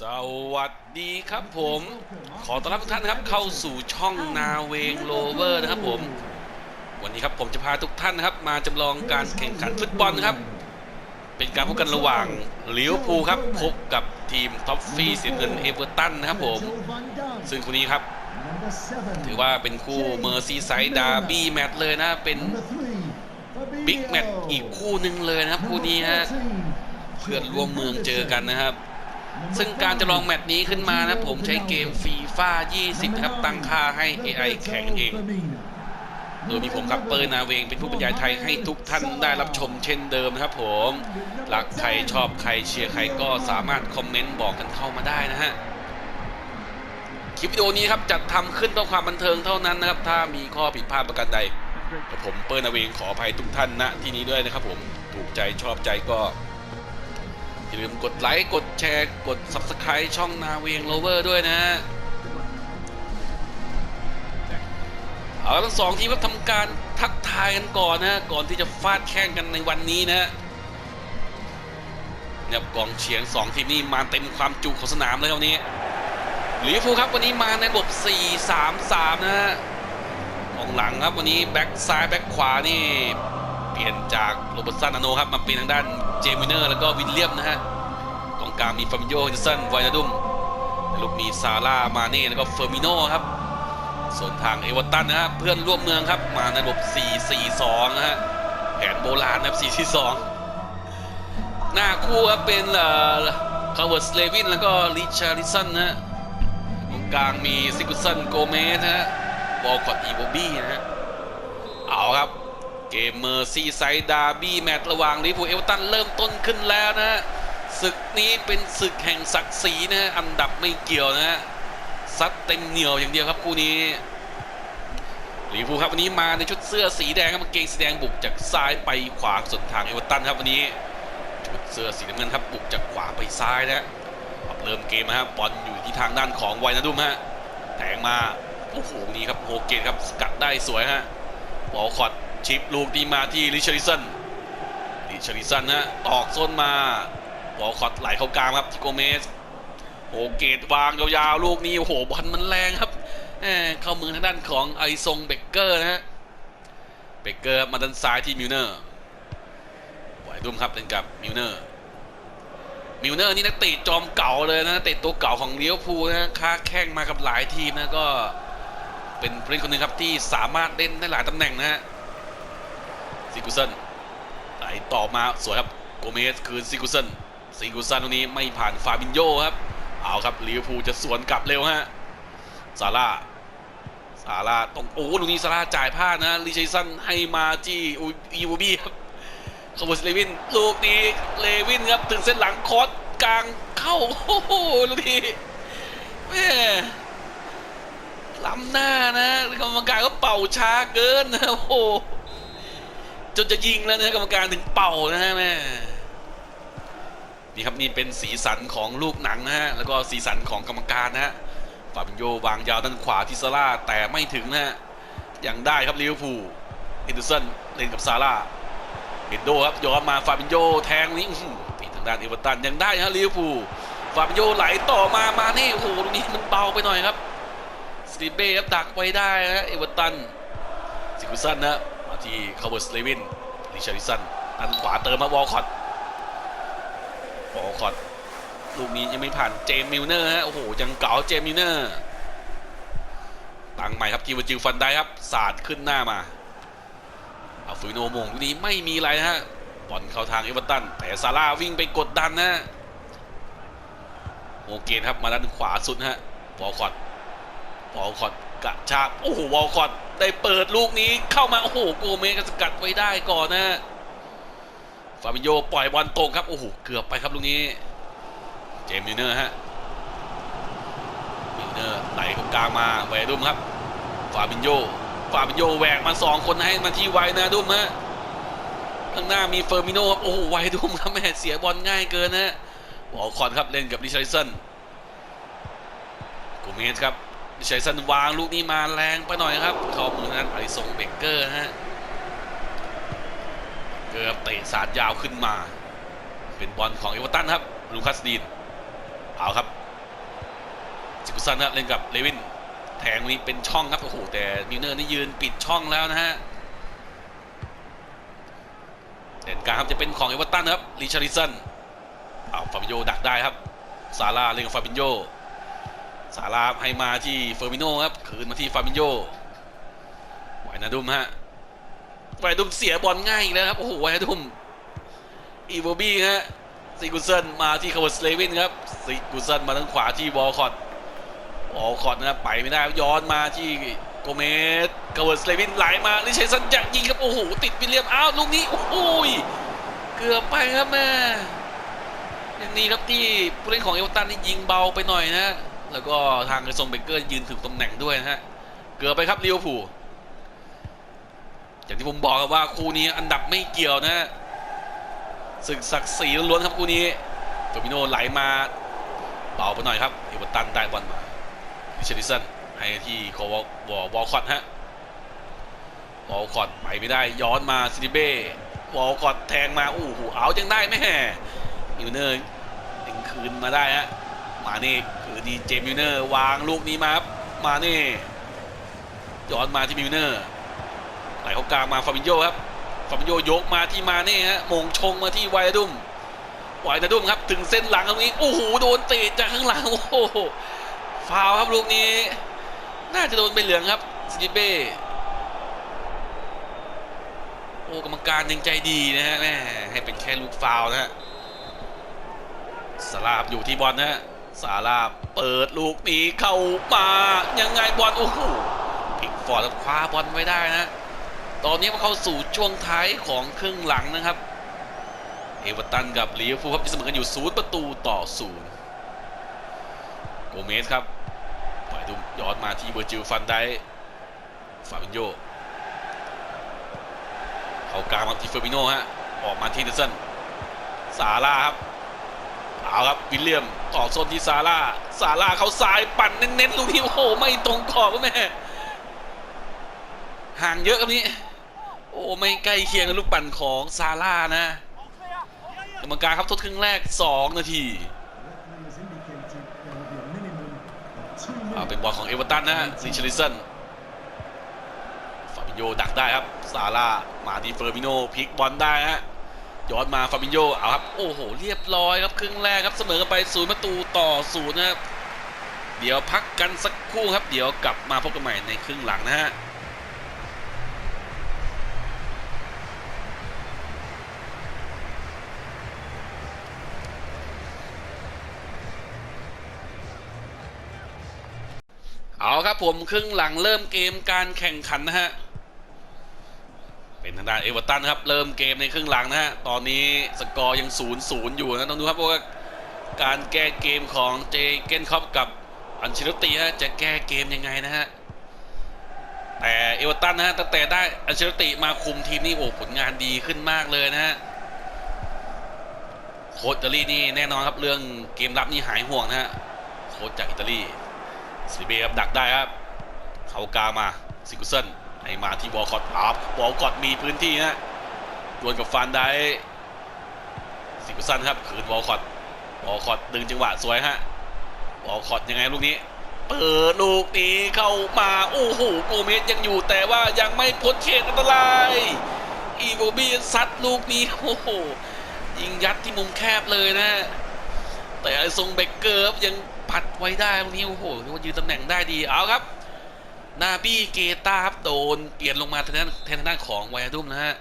สวัสดีครับผม ขอต้อนรับทุกท่านครับเข้าสู่ช่องนาเวงโลเวอร์นะครับผม วันนี้ครับผมจะพาทุกท่านนะครับ มาจำลองการแข่งขันฟุตบอลครับ เป็นการพบกันระหว่างลิเวอร์พูลครับพบกับทีมท็อฟฟี่สีเงินเอเวอร์ตันนะครับผม ซึ่งคู่นี้ครับ ถือว่าเป็นคู่เมอร์ซีไซด์ดาร์บี้แมตช์เลยนะเป็นบิ๊กแมตช์อีกคู่หนึ่งเลยนะครับคู่นี้ฮะเพื่อนร่วมเมืองเจอกันนะครับ ซึ่งการจะลองแมตช์นี้ขึ้นมานะผมใช้เกมฟีฟ่า20 ครับตั้งค่าให้ AI แข่งเอง โดยมีผมครับเปิร์นาเวงเป็นผู้บรรยายไทยให้ทุกท่านได้รับชมเช่นเดิมนะครับผมรักใครชอบใครเชียร์ใครก็สามารถคอมเมนต์บอกกันเข้ามาได้นะฮะคลิปวิดีโอนี้ครับจัดทำขึ้นเพื่อความบันเทิงเท่านั้นนะครับ ถ้ามีข้อผิดพลาดประการใดผมเปิร์นาเวงขออภัยทุกท่านณที่นี้ด้วยนะครับผมถูกใจชอบใจก็ อย่าลืมกดไลค์กดแชร์กด Subscribe ช่องนาเวงโลเวอร์ด้วยนะฮะเอาทั้งสองทีมก็ทำการทักทายกันก่อนนะก่อนที่จะฟาดแข่งกันในวันนี้นะเนี่ยกองเชียร์สองทีมนี้มาเต็มความจุของสนามเลยครับวันนี้ลิเวอร์พูลครับวันนี้มาในระบบ 4-3-3 นะฮะกองหลังครับวันนี้แบ็กซ้ายแบ็กขวานี่ เปลี่ยนจากโรเบิร์ตสันอโนครับมาเป็นทางด้านเจมิเนอร์แล้วก็วิลเลียมนะฮะกองกลางมีฟามิโยเฮนสันไวนาดุมลูกมีซาร่ามาเน่แล้วก็เฟอร์มิโนครับส่วนทางเอเวอร์ตันนะฮะเพื่อนร่วมเมืองครับมาในระบบ 4-4-2 นะฮะแผนโบราณนะครับ 4-4-2 หน้าคู่ครับเป็นเอ่อคาร์เวิร์ดสเลวินแล้วก็ริชาริสันนะฮะตรงกลางมีซิกุสันโกเมสนะฮะบอลคอตอีโบบี้นะฮะเอาครับ เกมเมอร์ซีไซดาบี้แมตช์ระหว่างลิเวอร์พูลเอเวอร์ตันเริ่มต้นขึ้นแล้วนะ ศึกนี้เป็นศึกแห่งศักดิ์ศรีนะฮะอันดับไม่เกี่ยวนะฮะซัดเต็มเหนียวอย่างเดียวครับคู่นี้ลิเวอร์พูลครับวันนี้มาในชุดเสื้อสีแดงครับกางเกงสีแดงบุกจากซ้ายไปขวาส่วนทางเอเวอร์ตันครับวันนี้ชุดเสื้อสีน้ำเงินครับบุกจากขวาไปซ้ายนะฮะครับเริ่มเกมนะครับบอลอยู่ที่ทางด้านของไวนาดุมฮะแทงมาโอ้โหนี่ครับโฮเกตครับสกัดได้สวยฮะบอลคอต ชิปลูกนี้มาที่ริชาริสันริชาริสันนะตอกส้นมาบอลคอตไหลเข้ากลางครับที่โกเมสโอเกตวางยาวๆลูกนี้โอ้โหบอลมันแรงครับแหมเข้ามือทางด้านของไอซงเบเกอร์นะฮะเบเกอร์มาด้านซ้ายที่มิวเนอร์ไหวดุมครับเป็นกับมิวเนอร์มิวเนอร์นี่นักเตะจอมเก่าเลยนะนักเตะตัวเก่าของเลี้ยวภูนะค้าแข้งมากับหลายทีมนะก็เป็นผู้เล่นคนหนึ่งครับที่สามารถเล่นได้หลายตำแหน่งนะฮะ ซิกุสันไหลต่อมาสวยครับโกเมสคืนซิกุสันซิกุสันตรงนี้ไม่ผ่านฟาบินโยครับเอาครับลิเวอร์พูลจะสวนกลับเร็วฮะซาร่าซาร่าตรงโอ้ตรงนี้ซาร่าจ่ายพลาดนะลิชัยสันให้มาจี้อูอีบูบี้ครับคาร์บสเลวินลูกนี้เลวินครับถึงเส้นหลังคอสกลางเข้าโอ้โหลูกนี้แม่ล้ำหน้านะกรรมการก็เป่าช้าเกินนะโอ้โห จนจะยิงแล้วนะกรรมการถึงเป่านะฮะแม่นี่ครับนี่เป็นสีสันของลูกหนังนะฮะแล้วก็สีสันของกรรมการนะฮะฟาบิโยวางยาวด้านขวาที่ซาร่าแต่ไม่ถึงนะฮะยังได้ครับลิเวอร์พูลเฮนเดอร์สันเล่นกับซาร่าเฮนโดครับย้อนมาฟาบิโยแทงนี้อื้อหือผิดทางด้านเอเวอร์ตันยังได้ฮะลิเวอร์พูลฟาบิโยไหลต่อมามานี่โอ้โหตรงนี้มันเบาไปหน่อยครับสตีเบ้ครับดักไว้ได้นะฮะเอเวอร์ตันซิกุสันนะ มาที่คาร์เวอร์สเลวินริชาริสันด้านขวาเติมมาวอลคอตวอลคอตลูกนี้ยังไม่ผ่านเจมมิลเนอร์ฮะโอ้โหยังเก่าเจมมิลเนอร์ตั้งใหม่ครับกีวจิวฟันได้ครับสาดขึ้นหน้ามาอาฟิโนโมงลูนี้ไม่มีอะไรนะฮะบอลเข้าทางเอเวอร์ตันแต่ซาร่าวิ่งไปกดดันนะโอเกนครับมาด้านขวาสุดฮะวอลคอตวอลคอตกระชากโอ้โหวอลคอต ได้เปิดลูกนี้เข้ามา โอ้โหโกเมสก็สกัดไว้ได้ก่อนนะฟาบิโยปล่อยบอลตรงครับ โอ้โห เกือบไปครับลูกนี้ เจมส์มิเนอร์ฮะมิเนอร์ไหลเข้ากลางมาแหวดุมครับ ฟาบิโยฟาบิโยแหวกมาสองคนให้มาที่ไวนะดุมฮะข้างหน้ามีเฟอร์มิโนครับ โอ้โห ไวดุมครับแม่เสียบอลง่ายเกินนะวอลคอตครับเล่นกับริชาริสันโกเมสครับ ดิชัยสันวางลูกนี้มาแรงไปหน่อยครับข้ามือนั้นไอซงเบเกอร์ฮะเกือบเตะสาดยาวขึ้นมา เป็นบอลของเอเวอร์ตันครับลูคัสดีนเอาครับซิกุสันครับเล่นกับเลวินแทงนี้เป็นช่องครับโอ้โหแต่มิลเนอร์นี่ยืนปิดช่องแล้วนะฮะเด่นกลางครับจะเป็นของเอเวอร์ตันครับริชาริสันเอาฟาบิโยดักได้ครับซาร่าเล่นกับฟาบิโย ซาราให้มาที่เฟอร์มิโนครับคืนมาที่ฟาบิโยไวนาดุมฮะไวนาดุมเสียบอลง่ายอีกแล้วครับโอ้โหไวนาดุมอีโบบี้ฮะซิกุสันมาที่คาร์สเลวินครับซิกุสันมาทางขวาที่วอลคอตวอลคอตนะครับไปไม่ได้ย้อนมาที่โกเมสคาร์สเลวินไหลมาลิเชสันจะยิงครับโอ้โหติดวิลเลียมอ้าวลูกนี้โอ้ยเกือบไปครับแม่อย่างนี้ครับที่ผู้เล่นของเอเวอร์ตันนี่ยิงเบาไปหน่อยนะ แล้วก็ทางไอซงเบเกอร์ยืนถึงตำแหน่งด้วยนะฮะ เกือบไปครับลิเวอร์พูลอย่างที่ผมบอกครับว่าคู่นี้อันดับไม่เกี่ยวนะฮะศึกศักดิ์ศรีล้วนครับคู่นี้โตมิโนไหลมาเบาไปหน่อยครับเอเวอร์ตันได้บอลมาริชาริสันให้ที่ควอวอวอลคอตฮะวอลคอตไปไม่ได้ย้อนมาซิติเบ้วอลคอตแทงมาอู้หูเอายังได้ไหมมิวเนอร์ดึงคืนมาได้ฮะ มาเน่คือดีเจมิวเนอร์วางลูกนี้มาครับมาเน่ย้อนมาที่มิวเนอร์ไหลเข้ากลางมาฟาบินโยครับฟาบิโยยกมาที่มาเน่ฮะมงชงมาที่ไวดุมไวนาดุมครับ ถึงเส้นหลังตรงนี้โอ้โหโดนเตะจากข้างหลังโอ้โหฟาวล์ครับลูกนี้ น่าจะโดนใบเหลืองครับซิจิเบ้โอ้กรรมการยังใจดีนะฮะแม่ให้เป็นแค่ลูกฟาวล์นะฮะสลาบอยู่ที่บอลนะฮะ สาลาเปิดลูกนี้เข้ามายังไงบอลโอ้โหพิกฟอร์ดคว้าบอลไว้ได้นะ ตอนนี้มาเข้าสู่ช่วงท้ายของครึ่งหลังนะครับ เอเวอร์ตันกับลิเวอร์พูลครับที่เสมอกันอยู่ศูนย์ประตูต่อศูนย์โกเมสครับปล่อยดุมย้อนมาที่เบอร์จิลฟันได้ฟาบินโยเข้ากลางมาที่เฟอร์มิโนฮะออกมาที่เดนสันซาร่าครับเอาครับวิลเลียม ต่อโซนที่ซาร่าซาร่าเขาซ้ายปั่นเน้นๆลูกนี้โอ้โหไม่ตรงขอบครับแม่ห่างเยอะครับนี้ โอ้ไม่ใกล้เคียงกับลูกปั่นของซาร่านะกรรมการครับทดครึ่งแรก 2 นาทีเอาเป็นบอลของเอเวอร์ตันนะซิชลิสันฟาบิโยดักได้ครับซาร่ามาที่เฟอร์มิโนพลิกบอลได้ฮะ ย้อนมาฟาบินโยเอาครับ โอ้โห เรียบร้อยครับครึ่งแรกครับเสมอกันไปศูนย์ประตูต่อศูนย์นะครับ เดี๋ยวพักกันสักครู่ครับ เดี๋ยวกลับมาพบกันใหม่ในครึ่งหลังนะฮะเอาครับผมครึ่งหลังเริ่มเกมการแข่งขันนะฮะ ทางด้านเอเวอร์ตันครับเริ่มเกมในครึ่งหลังนะฮะตอนนี้สกอร์ยังศูนย์อยู่นะต้องดูครับว่าการแก้เกมของเจเกนคอปกับอันเชลติฮะจะแก้เกมยังไงนะฮะแต่เอเวอร์ตันนะฮะตั้งแต่ได้อันเชลติมาคุมทีมนี่โอ้ผลงานดีขึ้นมากเลยนะฮะโค้ชอิตาลีนี่แน่นอนครับเรื่องเกมรับนี่หายห่วงนะฮะโค้ชจากอิตาลีสิเบครับดักได้ครับเขากามาซิกุเซน ให้มาที่วอลคอตอัพวอลคอตมีพื้นที่นะดวลกับฟันได้ซิกุเซนครับขืนวอลคอตวอลคอตดึงจังหวะสวยฮะวอลคอตยังไงลูกนี้เปิดลูกนี้เข้ามาโอ้โหโกเมสยังอยู่แต่ว่ายังไม่พ้นเขตอันตรายอีโบบี้ซัดลูกนี้โอ้โหยิงยัดที่มุมแคบเลยนะ แต่ไอทรงเบเกอร์ยังปัดไว้ได้ตรงนี้โอ้โหถือว่ายืนตำแหน่งได้ดีเอาครับ นาบี้เกตาครับโดนเปลี่ยนลงมาแทนด้านแทนด้านของไวอาดุมนะฮะ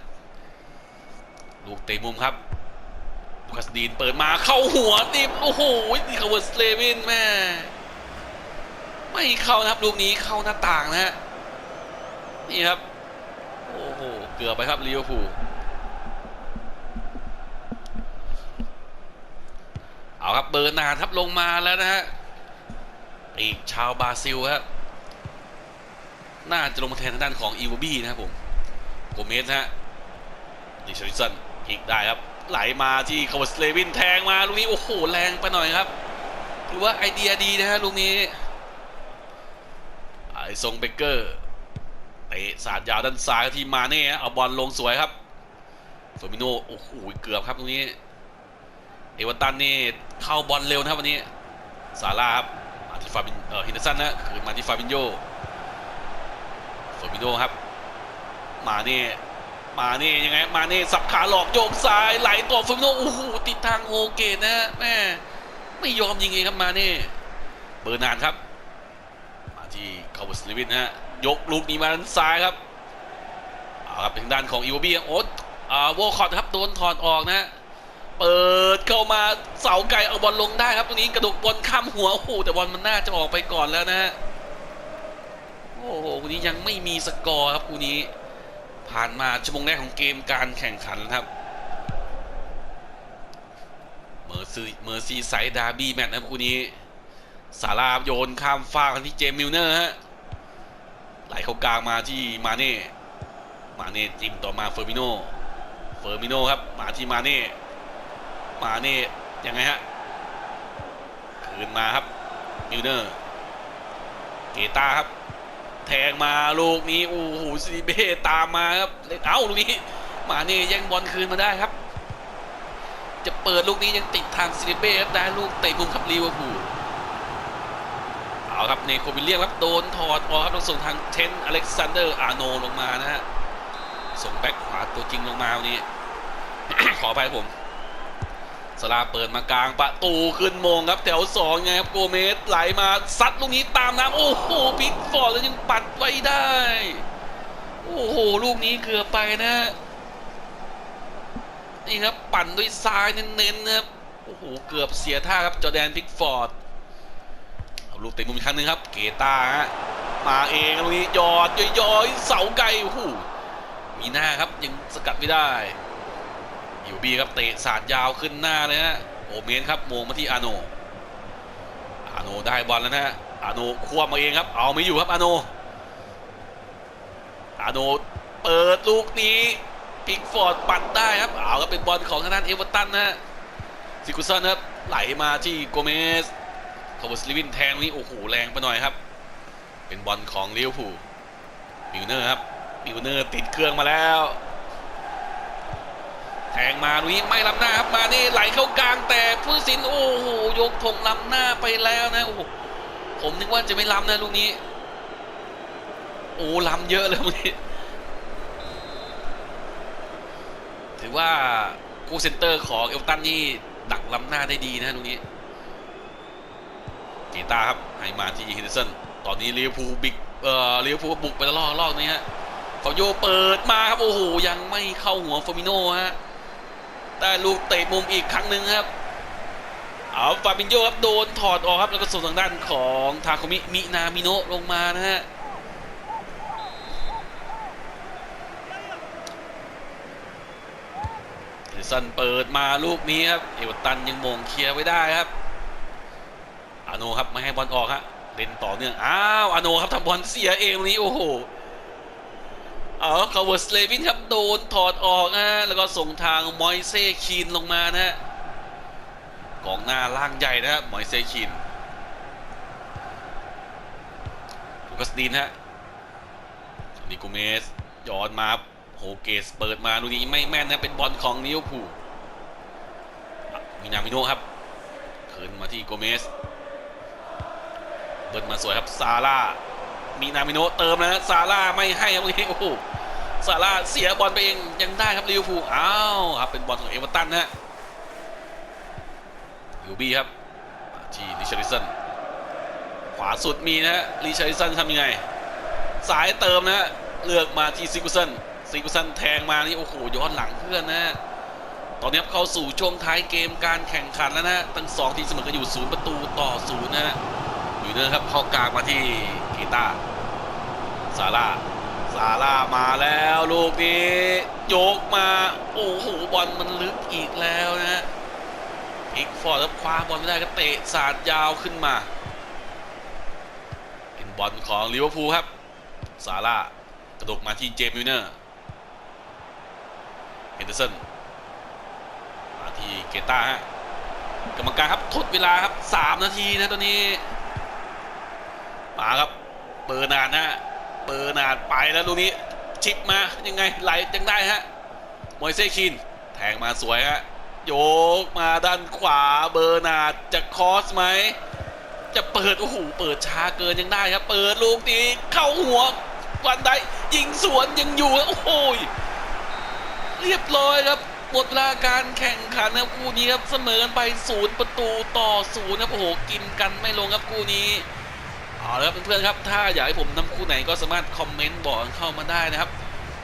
ลูกเตะมุมครับลูคัสดีนเปิดมาเข้าหัวติมโอ้โหนี่คาเวอร์สเลวินแม่ไม่เข้านะครับลูกนี้เข้าหน้าต่างนะฮะนี่ครับโอ้โหเกือบไปครับลิเวอร์พูลเอาครับเบอร์นาร์ดครับลงมาแล้วนะฮะอีกชาวบราซิลครับ น่าจะลงมาแทนทางด้านของอีวบี้นะครับผมโกเมสฮะดิชาริสันพลิกได้ครับ ไหลมาที่คาร์สเลวินแทงมาลูกนี้โอ้โหแรงไปหน่อยครับถือว่าไอเดียดีนะฮะลูกนี้ไอทรงเบเกอร์เตะสาดยาวด้านซ้ายที่มาเน่เอาบอลลงสวยครับโฟมิโนโอ้โหเกือบครับตรงนี้ เอวอร์ตันนี่เข้าบอลเร็วนะครับวันนี้ซาร่าครับมาที่ฟาบินเอ่อฮินเดอร์สันนะคืนมาที่ฟาบินโย ฟาบินโยครับ มาเน่มาเน่ยังไง มาเน่สับขาหลอกโยกซ้ายไหลต่อฟาบินโยโอ้โหติดทางโอเกตนะแม่ไม่ยอมยิงเองครับมาเน่เบอร์นานครับ มาที่คาร์บสลิวินฮะยกลูกนี้มาด้านซ้ายครับเอาครับทางด้านของอีโวบีโอ๊ตอ่าวอลคอตครับโดนถอดออกนะฮะเปิดเข้ามาเสาไกลเอาบอลลงได้ครับตรงนี้กระดกบอลข้ามหัวโอ้โหแต่บอลมันน่าจะออกไปก่อนแล้วนะฮะ โอ้โหคู่นี้ยังไม่มีสกอร์ครับคู่นี้ ผ่านมาชั่วโมงแรกของเกมการแข่งขันครับเมอร์ซีเมอร์ซีไซด์ดาร์บี้แมตช์นะครับคู่นี้สาราโยนข้ามฟากที่เจมมิลเนอร์ฮะไหลเข้ากลางมาที่มาเน่มาเน่จิ้มต่อมาเฟอร์มิโนเฟอร์มิโนครับมาที่มาเน่มาเน่ยังไงฮะคืนมาครับมิลเนอร์เกตาครับ แทงมาลูกนี้โอ้โหซีเบตามมาครับเอ้าลูกนี้มาเนี่แย่งบอลคืนมาได้ครับ จะเปิดลูกนี้ยังติดทางซิลิเบครับได้ลูกเตะมุมขับลีเวอร์พูลเอาครับเนโควิลเลียมครับโดนถอดออกครับต้องส่งทางเทนอเล็กซานเดอร์อาโนลงมานะฮะส่งแบ็คขวาตัวจริงลงมาวันนี้ ขอไปผม สลาเปิดมากลางประตูขึ้นมงครับ แถวสองไงครับโกเมสไหลมาซัดลูกนี้ตามน้ำโอ้โหพิกฟอร์ดแล้วยังปัดไว้ได้ โอ้โห ลูกนี้เกือบไปนะ นี่ครับปั่นด้วยซ้ายเน้นๆนะครับโอ้โหเกือบเสียท่าครับจอแดนพิกฟอร์ดเอาลูกเตะมุมอีกครั้งหนึ่งครับ เกตาฮะมาเองตรงนี้ยอดย้อยเสาไกลโอ้โหมีหน้าครับยังสกัดไม่ได้ อยู่บีครับเตะสาดยาวขึ้นหน้าเลยฮะโอเมนครับมงมาที่อาโนอาโนได้บอลแล้วนะฮะอาโนควบมาเองครับ เอาไม่อยู่ครับอาโนอาโนเปิดลูกนี้พิกฟอร์ดปัดได้ครับเอาก็เป็นบอลของทางด้านเอเวอร์ตันนะฮะซิกุสันครับไหลมาที่โกเมสคาร์บสลิวินแทงนี้โอ้โหแรงไปหน่อยครับ เป็นบอลของลิเวอร์พูลมิวเนอร์ครับมิวเนอร์ติดเครื่องมาแล้ว แทงมาลุยไม่ล้ำหน้าครับมานี่ไหลเข้ากลางแต่ผู้สินโอ้โหยกธงล้ำหน้าไปแล้วนะโอ้โหผมนึกว่าจะไม่ล้ำนะลูกนี้ โอ้ล้ำเยอะเลยลูกนี้ถือว่าคู่เซนเตอร์ของเอลตันนี่ดักล้ำหน้าได้ดีนะลูกนี้กีตาร์ครับให้มาที่ฮินเดอร์สันตอนนี้ลิเวพูบิกเอ่อลิเวพูบุกไปแล้วรอบรอบนี้ฮะฟาโยเปิดมาครับ โอ้โห ยังไม่เข้าหัวฟามิโน่ฮะ ได้ลูกเตะมุมอีกครั้งหนึ่งครับ เอาฟาบินโยครับโดนถอดออกครับแล้วก็ส่งทางด้านของทาโคมิมินามิโนะลงมานะฮะเดอร์สันเปิดมาลูกนี้ครับเอวตันยังมงเคลียร์ไว้ได้ครับอาโนครับไม่ให้บอลออกฮะเล่นต่อเนื่องอ้าวอาโนครับทำบอลเสียเองตรงนี้โอ้โห เอคาร์เวอร์สเลวินครับโดนถอดออกนะแล้วก็ส่งทางมอยเซคีนลงมานะฮะกองหน้าล่างใหญ่นะฮะมอยเซคีนลูกัสดีนฮะนิโกเมสย้อนมาโฮเกสเปิดมาลูกนี้ไม่แม่นนะเป็นบอลของลิวอร์พูลมินามิโนครับคืนมาที่โกเมสเบิร์นมาสวยครับซาร่า มีนามิโนเติมนะซาร่าไม่ให้ครับโอ้โหซาร่าเสียบอลไปเองยังได้ครับลิเวอร์พูลอ้าวครับเป็นบอลของเอเวอร์ตันนะฮะยูบี้ครับที่ริชาริสันขวาสุดมีนะฮะริชาริสันทำยังไง สายเติมนะฮะเลือกมาที่ซิกุสันซิกุสันแทงมานี่โอ้โหย้อนหลังเพื่อนนะฮะตอนนี้เข้าสู่ช่วงท้ายเกมการแข่งขันแล้วนะฮะทั้งสองทีมเสมอกันอยู่ศูนย์ประตูต่อศูนย์นะฮะ มิวเนอร์ครับเข้ากลางมาที่กีตาร์ซาร่าซาร่ามาแล้วลูกนี้โยกมา โอ้โหบอลมันลึกอีกแล้วนะฮะพิกฟอร์ดครับคว้าบอลไม่ได้ก็เตะสาดยาวขึ้นมาเป็นบอลของลิเวอร์พูลครับซาร่ากระดกมาที่เจมส์มิเนอร์เฮนเดอร์สันมาที่เกตาฮะกรรมการครับทดเวลาครับ 3 นาทีนะตอนนี้ มาครับเบอร์นานนะเบอร์นานไปแล้วลูกนี้ ชิปมายังไงไหลยังได้ฮะมอยเซคิน แทงมาสวยฮะโยกมาด้านขวาเบอร์นาดจะคอสไหม จะเปิด โอ้โห เปิดช้าเกินยังได้ครับ เปิดลูกนี้เข้าหัว วันไดยิงสวนยังอยู่ โอ้โหเรียบร้อยครับหมดเวลาการแข่งขันครับคู่นี้ครับเสมอกันไปศูนย์ประตูต่อศูนย์ครับโอ้โหกินกันไม่ลงครับคู่นี้ เอาละครับเพื่อนๆครับ ถ้าอยากให้ผมนำคู่ไหนก็สามารถคอมเมนต์บอกเข้ามาได้นะครับ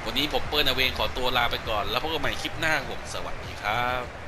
วันนี้ผมเปิ้ลนาเวงขอตัวลาไปก่อน แล้วพบกันใหม่คลิปหน้าผมสวัสดีครับ